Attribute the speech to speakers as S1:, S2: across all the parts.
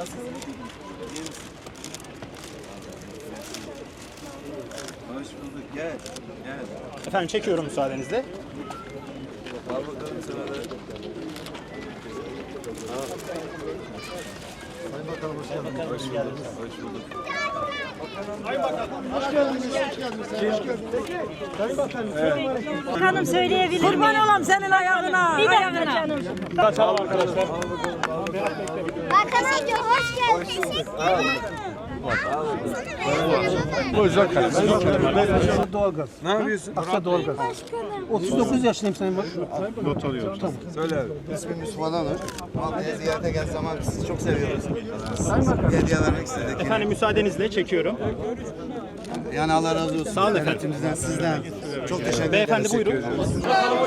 S1: Hoş bulduk. Gel. Gel.
S2: Efendim çekiyorum müsaadenizle.
S1: Al bakalım sana da. Hoş bulduk. Hoş bulduk.
S3: Bakanım söyleyebilir miyim?
S4: Kurban olam senin ayağına.
S3: Bir dakika canım.
S5: Bakanım hoş geldiniz.
S1: Ne yapıyorsun?
S6: Aksa doğalgaz. 39 yaşındayım Sayın Bakan.
S1: Söyle abi.
S7: İsmim Yusuf Alanur. Malatya'ya ziyarete geldiği zaman sizi çok seviyoruz. Hediye vermek istedik.
S2: Efendim müsaadenizle çekiyorum.
S7: Yani Allah razı olsun.
S2: Sağ olun efendim.
S7: Sizden. Çok teşekkür
S2: Beyefendi
S7: ederiz.
S2: buyurun.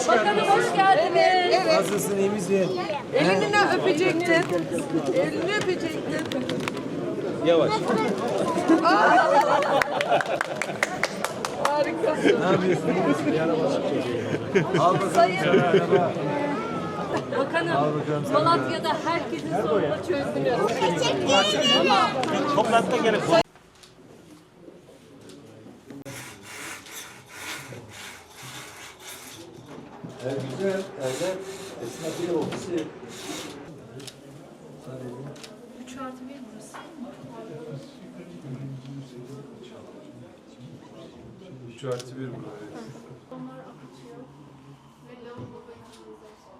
S4: Bakanım hoş geldiniz.
S1: Nasılsın? iyi misin?
S4: Elini öpecektin. Elini öpecektin.
S1: Yavaş.
S4: Harikasın.
S1: Ne yapıyorsun? iyi misin? Al bakalım.
S8: Bakanım, Malatya'da herkesin sorunu çözdünüz.
S2: Toplantıda gelin.
S1: Güzel. Evet. Esnafı ofisi.
S8: 3 artı 1 burası.
S1: Üç artı bir bu. evet.
S8: Onlar akıtıyor. Ve lavabo ve kanalizasyon.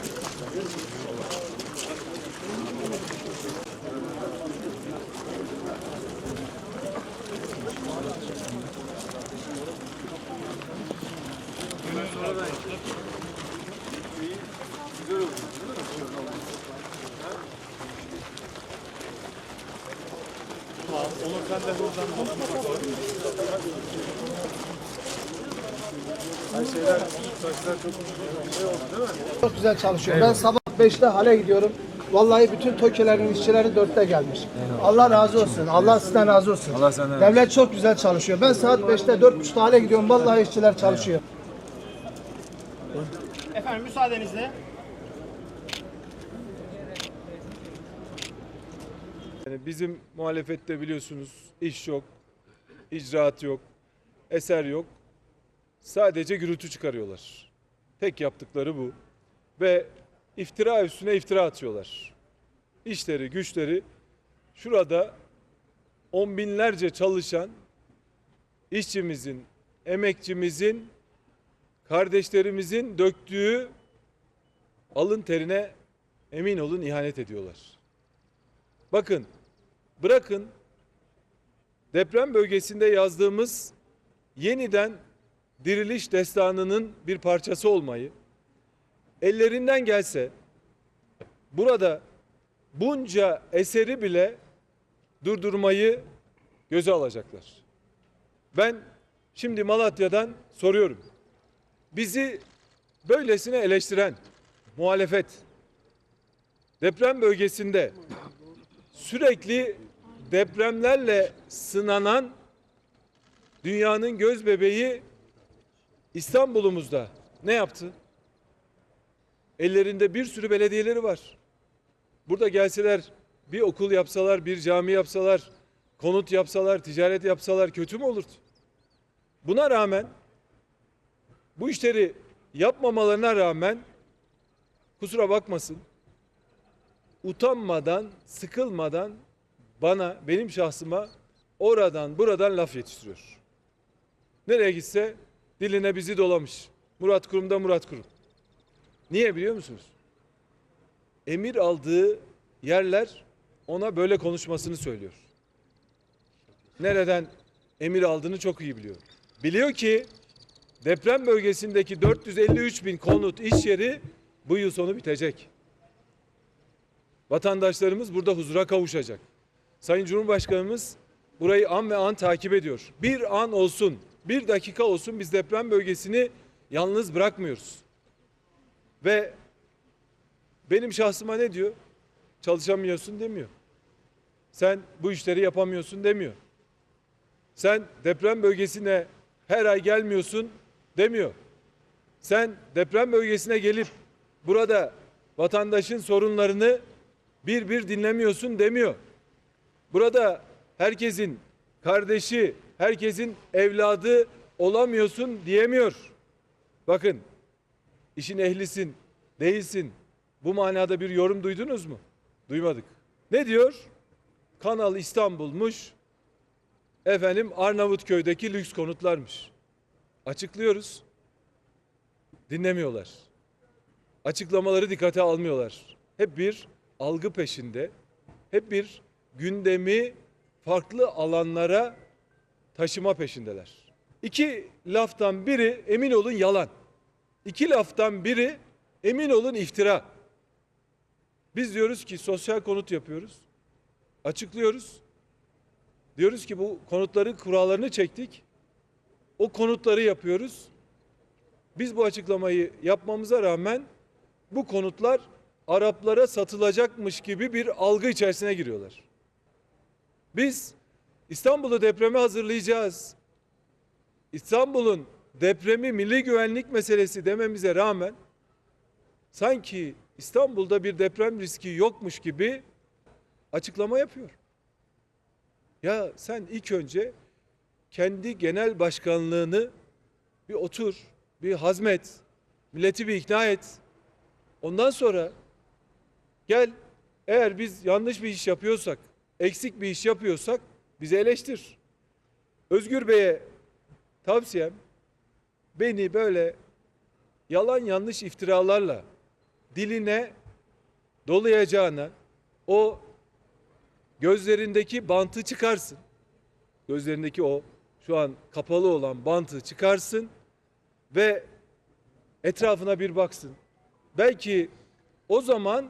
S6: Çok güzel çalışıyor. Ben sabah 5'te hale gidiyorum. Vallahi bütün TOKİ'lerin işçileri 4'te gelmiş. Allah razı olsun. Allah sizden razı olsun.
S1: Allah senden
S6: Devlet çok güzel çalışıyor. Ben saat 5'te 4.30'da hale gidiyorum. Vallahi işçiler çalışıyor.
S2: Efendim müsaadenizle.
S9: Yani bizim muhalefette biliyorsunuz iş yok, icraat yok, eser yok. Sadece gürültü çıkarıyorlar. Tek yaptıkları bu. Ve iftira üstüne iftira atıyorlar. İşleri, güçleri şurada on binlerce çalışan işçimizin, emekçimizin, kardeşlerimizin döktüğü alın terine emin olun ihanet ediyorlar. Bakın, bırakın deprem bölgesinde yazdığımız yeniden diriliş destanının bir parçası olmayı, ellerinden gelse burada bunca eseri bile durdurmayı göze alacaklar. Ben şimdi Malatya'dan soruyorum. Bizi böylesine eleştiren muhalefet deprem bölgesinde sürekli depremlerle sınanan dünyanın göz bebeği İstanbul'umuzda ne yaptı? Ellerinde bir sürü belediyeleri var. Burada gelseler bir okul yapsalar, bir cami yapsalar, konut yapsalar, ticaret yapsalar kötü mü olurdu? Buna rağmen bu işleri yapmamalarına rağmen kusura bakmasın utanmadan, sıkılmadan bana, benim şahsıma oradan buradan laf yetiştiriyor. Nereye gitse diline bizi dolamış. Murat Kurum'da Murat Kurum. Niye biliyor musunuz? Emir aldığı yerler ona böyle konuşmasını söylüyor. Nereden emir aldığını çok iyi biliyor. Biliyor ki deprem bölgesindeki 453 bin konut iş yeri bu yıl sonu bitecek. Vatandaşlarımız burada huzura kavuşacak. Sayın Cumhurbaşkanımız burayı an ve an takip ediyor. Bir an olsun, bir dakika olsun biz deprem bölgesini yalnız bırakmıyoruz. Ve benim şahsıma ne diyor? Çalışamıyorsun demiyor. Sen bu işleri yapamıyorsun demiyor. Sen deprem bölgesine her ay gelmiyorsun demiyor. Sen deprem bölgesine gelip burada vatandaşın sorunlarını bir bir dinlemiyorsun demiyor. Burada herkesin kardeşi, herkesin evladı olamıyorsun diyemiyor. Bakın işin ehlisin, değilsin. Bu manada bir yorum duydunuz mu? Duymadık. Ne diyor? Kanal İstanbul'muş. Efendim Arnavutköy'deki lüks konutlarmış. Açıklıyoruz. Dinlemiyorlar. Açıklamaları dikkate almıyorlar. Hep bir algı peşinde. Hep bir gündemi farklı alanlara taşıma peşindeler. İki laftan biri emin olun yalan. İki laftan biri emin olun iftira. Biz diyoruz ki sosyal konut yapıyoruz. Açıklıyoruz. Diyoruz ki bu konutların kurallarını çektik. O konutları yapıyoruz. Biz bu açıklamayı yapmamıza rağmen bu konutlar Araplara satılacakmış gibi bir algı içerisine giriyorlar. Biz İstanbul'u depreme hazırlayacağız. İstanbul'un depremi milli güvenlik meselesi dememize rağmen sanki İstanbul'da bir deprem riski yokmuş gibi açıklama yapıyor. Ya sen ilk önce kendi genel başkanlığını bir otur, bir hazmet, milleti bir ikna et. Ondan sonra gel eğer biz yanlış bir iş yapıyorsak, eksik bir iş yapıyorsak bizi eleştir. Özgür Bey'e tavsiyem beni böyle yalan yanlış iftiralarla diline dolayacağına o gözlerindeki bantı çıkarsın. Gözlerindeki o şu an kapalı olan bantı çıkarsın ve etrafına bir baksın. Belki o zaman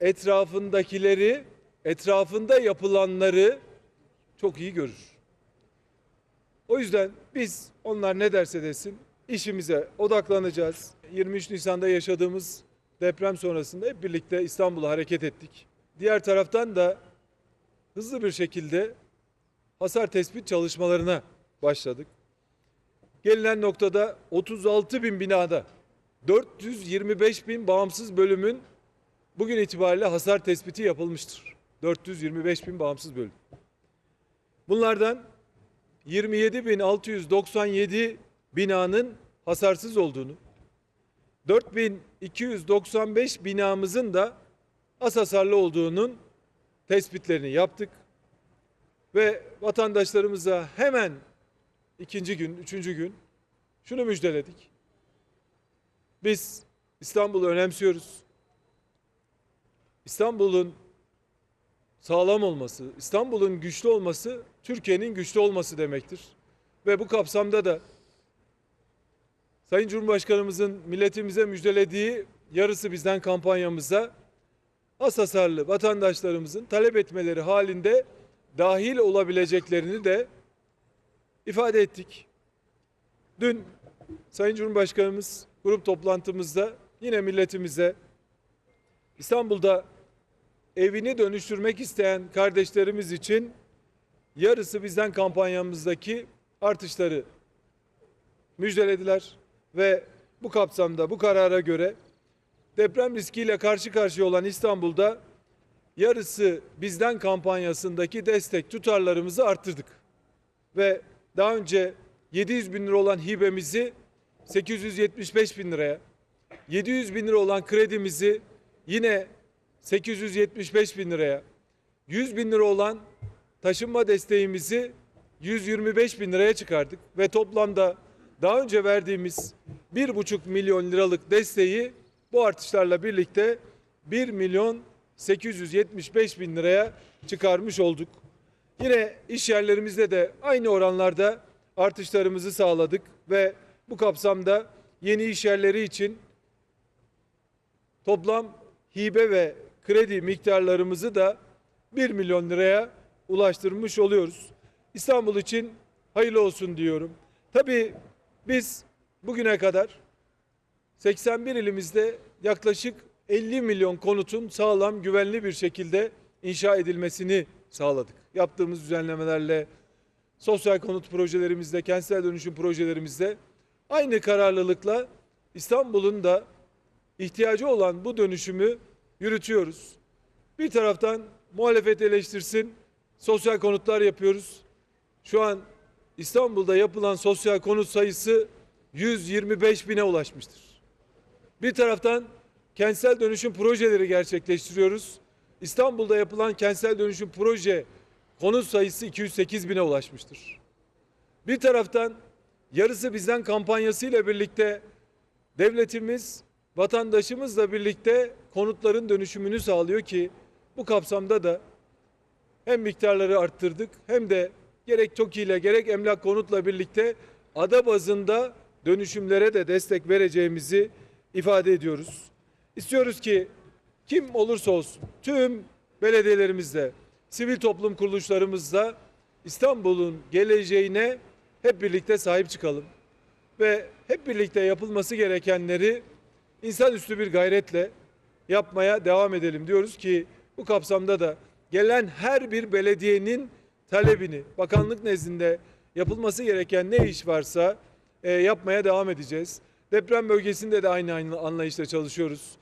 S9: etrafındakileri, etrafında yapılanları çok iyi görür. O yüzden biz onlar ne derse desin işimize odaklanacağız. 23 Nisan'da yaşadığımız deprem sonrasında hep birlikte İstanbul'a hareket ettik. Diğer taraftan da hızlı bir şekilde hasar tespit çalışmalarına başladık. Gelinen noktada 36 bin binada 425 bin bağımsız bölümün bugün itibariyle hasar tespiti yapılmıştır. 425 bin bağımsız bölüm. Bunlardan 27.697 binanın hasarsız olduğunu, 4295 binamızın da az hasarlı olduğunun tespitlerini yaptık. Ve vatandaşlarımıza hemen ikinci gün, üçüncü gün şunu müjdeledik. Biz İstanbul'u önemsiyoruz. İstanbul'un sağlam olması, İstanbul'un güçlü olması Türkiye'nin güçlü olması demektir. Ve bu kapsamda da Sayın Cumhurbaşkanımızın milletimize müjdelediği yarısı bizden kampanyamıza az hasarlı vatandaşlarımızın talep etmeleri halinde dahil olabileceklerini de ifade ettik. Dün Sayın Cumhurbaşkanımız grup toplantımızda yine milletimize İstanbul'da evini dönüştürmek isteyen kardeşlerimiz için yarısı bizden kampanyamızdaki artışları müjdelediler ve bu kapsamda bu karara göre deprem riskiyle karşı karşıya olan İstanbul'da yarısı bizden kampanyasındaki destek tutarlarımızı arttırdık. Ve daha önce 700 bin lira olan hibemizi 875 bin liraya, 700 bin lira olan kredimizi yine 875 bin liraya, 100 bin lira olan taşınma desteğimizi 125 bin liraya çıkardık ve toplamda daha önce verdiğimiz 1,5 milyon liralık desteği bu artışlarla birlikte 1 milyon 875 bin liraya çıkarmış olduk. Yine iş yerlerimizde de aynı oranlarda artışlarımızı sağladık ve bu kapsamda yeni iş yerleri için toplam hibe ve kredi miktarlarımızı da 1 milyon liraya ulaştırmış oluyoruz. İstanbul için hayırlı olsun diyorum. Tabii biz bugüne kadar 81 ilimizde yaklaşık 50 milyon konutun sağlam, güvenli bir şekilde inşa edilmesini sağladık. Yaptığımız düzenlemelerle, sosyal konut projelerimizde, kentsel dönüşüm projelerimizde aynı kararlılıkla İstanbul'un da ihtiyacı olan bu dönüşümü yürütüyoruz. Bir taraftan muhalefet eleştirsin, sosyal konutlar yapıyoruz. Şu an İstanbul'da yapılan sosyal konut sayısı 125 bine ulaşmıştır. Bir taraftan kentsel dönüşüm projeleri gerçekleştiriyoruz. İstanbul'da yapılan kentsel dönüşüm proje konut sayısı 208 bine ulaşmıştır. Bir taraftan yarısı bizden kampanyasıyla birlikte devletimiz vatandaşımızla birlikte konutların dönüşümünü sağlıyor ki bu kapsamda da hem miktarları arttırdık hem de gerek TOKİ ile gerek emlak konutla birlikte ada bazında dönüşümlere de destek vereceğimizi ifade ediyoruz. İstiyoruz ki kim olursa olsun tüm belediyelerimizde, sivil toplum kuruluşlarımızda İstanbul'un geleceğine hep birlikte sahip çıkalım ve hep birlikte yapılması gerekenleri insanüstü bir gayretle yapmaya devam edelim diyoruz ki bu kapsamda da gelen her bir belediyenin talebini bakanlık nezdinde yapılması gereken ne iş varsa e, yapmaya devam edeceğiz. Deprem bölgesinde de aynı, aynı anlayışla çalışıyoruz.